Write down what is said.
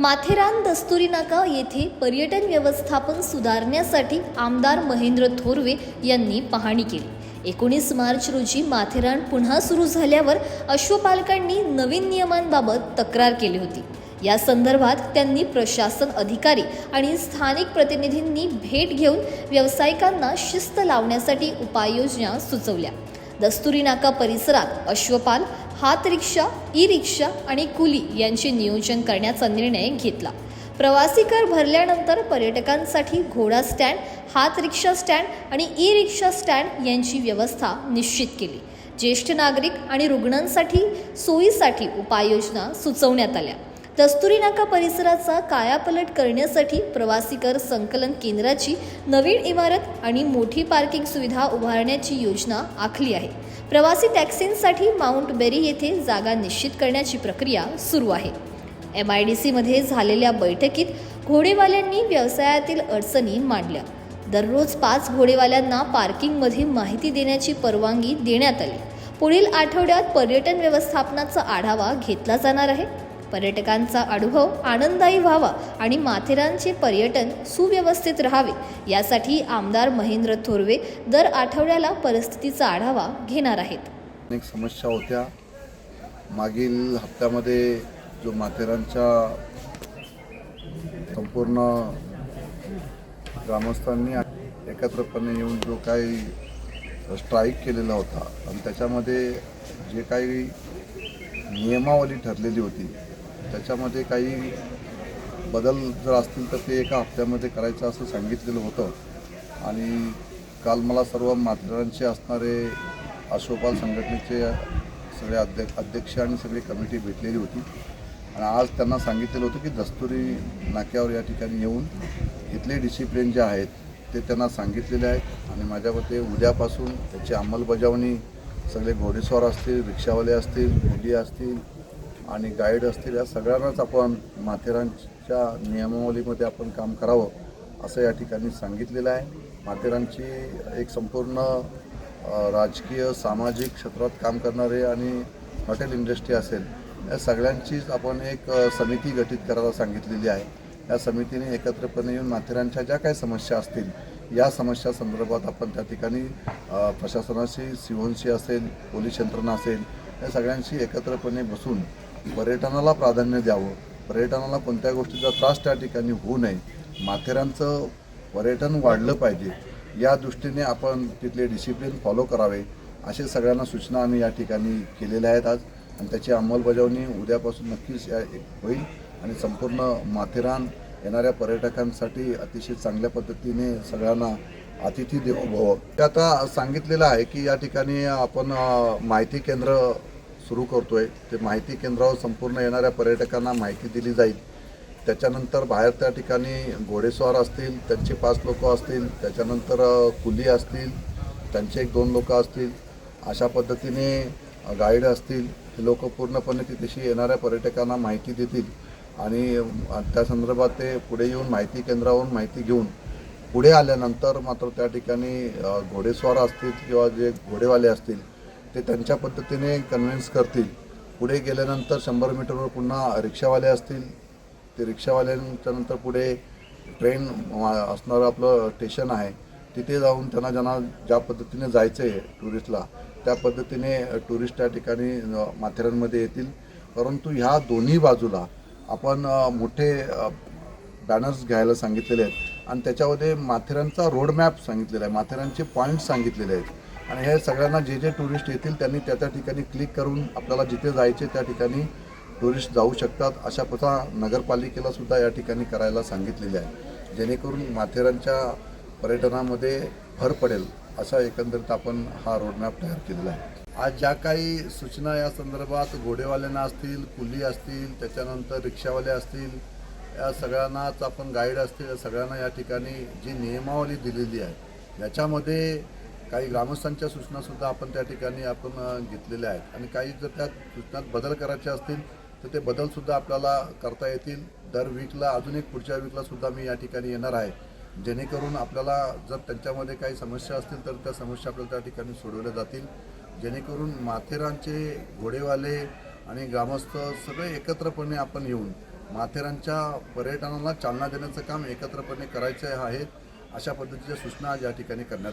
माथेरान दस्तुरी नाका येथे पर्यटन व्यवस्थापन सुधारण्यासाठी आमदार महेंद्र थोरवे यांनी पाहणी केली. एकोणीस मार्च रोजी माथेरान पुन्हा सुरू झाल्यावर अश्वपालकांनी नवीन नियमांबाबत तक्रार केली होती. या संदर्भात त्यांनी प्रशासन अधिकारी आणि स्थानिक प्रतिनिधींनी भेट घेऊन व्यावसायिकांना शिस्त लावण्यासाठी उपाययोजना सुचवल्या. दस्तुरी नाका परिसरात अश्वपाल हात रिक्षा ई रिक्षा आणि कुली यांचे नियोजन करण्याचा निर्णय घेतला. प्रवासी कर भरल्यानंतर पर्यटकांसाठी घोडा स्टँड हात रिक्षा स्टँड आणि ई रिक्षा स्टँड यांची व्यवस्था निश्चित केली. ज्येष्ठ नागरिक आणि रुग्णांसाठी सोयीसाठी उपाययोजना सुचवण्यात आल्या. कस्तुरी नाका परिसराचा कायापलट करण्यासाठी प्रवासी कर संकलन केंद्राची नवीन इमारत आणि मोठी पार्किंग सुविधा उभारण्याची योजना आखली आहे. प्रवासी टॅक्सींसाठी माउंट बेरी येथे जागा निश्चित करण्याची प्रक्रिया सुरू आहे. एम आय डी सीमध्ये झालेल्या बैठकीत घोडेवाल्यांनी व्यवसायातील अडचणी मांडल्या. दररोज पाच घोडेवाल्यांना पार्किंगमध्ये माहिती देण्याची परवानगी देण्यात आली. पुढील आठवड्यात पर्यटन व्यवस्थापनाचा आढावा घेतला जाणार आहे. पर्यटकांचा अनुभव आनंददायी व्हावा आणि माथेरानचे पर्यटन सुव्यवस्थित राहावे यासाठी आमदार महेंद्र थोरवे दर आठवड्याला परिस्थितीचा आढावा घेणार आहेत. अनेक समस्या होत्या. मागील हप्त्यामध्ये जो माथेरानच्या संपूर्ण ग्रामस्थांनी एकत्रपणे येऊन जो काही स्ट्राईक केलेला होता आणि त्याच्यामध्ये जे काही नियमावली ठरलेली होती त्याच्यामध्ये काही बदल जर असतील तर ते एका हप्त्यामध्ये करायचं असं सांगितलेलं होतं. आणि काल मला सर्व माथेरानचे असणारे अशोपाल संघटनेचे सगळे अध्यक्ष अध्यक्ष आणि सगळी कमिटी भेटलेली होती. आणि आज त्यांना सांगितलेलं होतं की दस्तुरी नाक्यावर या ठिकाणी येऊन इथले डिसिप्लिन जे आहेत ते त्यांना सांगितलेले आहेत. आणि माझ्या मते उद्यापासून त्याची अंमलबजावणी सगळे घोडेस्वार असतील रिक्षावाले असतील मुली असतील आणि गाईड असतील या सगळ्यांनाच आपण माथेरानच्या नियमावलीमध्ये आपण काम करावं असं या ठिकाणी सांगितलेलं आहे. माथेरानची एक संपूर्ण राजकीय सामाजिक क्षेत्रात काम करणारे आणि हॉटेल इंडस्ट्री असेल या सगळ्यांचीच आपण एक समिती गठीत करायला सांगितलेली आहे. या समितीने एकत्रपणे येऊन माथेरानच्या ज्या काही समस्या असतील या समस्या संदर्भात आपण त्या ठिकाणी प्रशासनाशी सिओनशी असेल पोलीस यंत्रणा असेल या सगळ्यांशी एकत्रपणे बसून पर्यटनाला प्राधान्य द्यावं पर्यटनाला कोणत्या गोष्टीचा त्रास त्या ठिकाणी होऊ नये माथेरानचं पर्यटन वाढलं पाहिजे या दृष्टीने आपण तिथले डिसिप्लिन फॉलो करावे असे सगळ्यांना सूचना आम्ही या ठिकाणी केलेल्या आहेत आज. आणि त्याची अंमलबजावणी उद्यापासून नक्कीच या होईल. आणि संपूर्ण माथेरान येणाऱ्या पर्यटकांसाठी अतिशय चांगल्या पद्धतीने सगळ्यांना अतिथी देव भव ते आता सांगितलेलं आहे की या ठिकाणी आपण माहिती केंद्र सुरू करतो आहे ते माहिती केंद्रावर संपूर्ण येणाऱ्या पर्यटकांना माहिती दिली जाईल. त्याच्यानंतर बाहेर त्या ठिकाणी घोडेस्वार असतील त्यांचे पाच लोक असतील त्याच्यानंतर कुली असतील त्यांचे एक दोन लोक असतील अशा पद्धतीने गाईड असतील हे लोक पूर्णपणे तिथेशी येणाऱ्या पर्यटकांना माहिती देतील. आणि त्या संदर्भात ते पुढे येऊन माहिती केंद्रावरून माहिती घेऊन पुढे आल्यानंतर मात्र त्या ठिकाणी घोडेस्वार असतील किंवा जे घोडेवाले असतील ते त्यांच्या पद्धतीने कन्व्हिन्स करतील. पुढे गेल्यानंतर शंभर मीटरवर पुन्हा रिक्षावाले असतील. ते रिक्षावाल्यांच्या नंतर पुढे ट्रेन असणारं आपलं स्टेशन आहे. तिथे जाऊन त्यांना ज्यांना ज्या पद्धतीने जायचं आहे टुरिस्टला त्या पद्धतीने टुरिस्ट त्या ठिकाणी माथेरानमध्ये येतील. परंतु ह्या दोन्ही बाजूला आपण मोठे बॅनर्स घ्यायला सांगितलेले आहेत. आणि त्याच्यामध्ये माथेरानचा रोड मॅप सांगितलेला आहे. माथेरानचे पॉईंट सांगितलेले आहेत. आणि हे सगळ्यांना जे जे टुरिस्ट येतील त्यांनी त्या त्या ठिकाणी क्लिक करून आपल्याला जिथे जायचे त्या ठिकाणी टुरिस्ट जाऊ शकतात. अशा प्रथा नगरपालिकेला सुद्धा या ठिकाणी करायला सांगितलेले आहे. जेणेकरून माथेरानच्या पर्यटनामध्ये भर पडेल असा एकंदरीत आपण हा रोडमॅप तयार केलेला आहे. आज ज्या काही सूचना या संदर्भात घोडेवाल्यांना असतील कुली असतील त्याच्यानंतर रिक्षावाले असतील या सगळ्यांनाच आपण गाईड असतील या सगळ्यांना या ठिकाणी जी नियमावली दिलेली आहे याच्यामध्ये काही ग्रामस्थांच्या सूचनासुद्धा आपण त्या ठिकाणी आपण घेतलेल्या आहेत. आणि काही जर त्या सूचनात बदल करायचे असतील तर ते बदलसुद्धा आपल्याला करता येतील. दर वीकला अजून एक पुढच्या वीकलासुद्धा मी या ठिकाणी येणार आहे. जेणेकरून आपल्याला जर त्यांच्यामध्ये काही समस्या असतील तर त्या समस्या आपल्याला त्या ठिकाणी सोडवल्या जातील. जेणेकरून माथेरानचे घोडेवाले आणि ग्रामस्थ सगळे एकत्रपणे आपण येऊन माथेरानच्या पर्यटनाला चालना देण्याचं काम एकत्रपणे करायचे आहेत अशा पद्धतीच्या सूचना या ठिकाणी करण्यात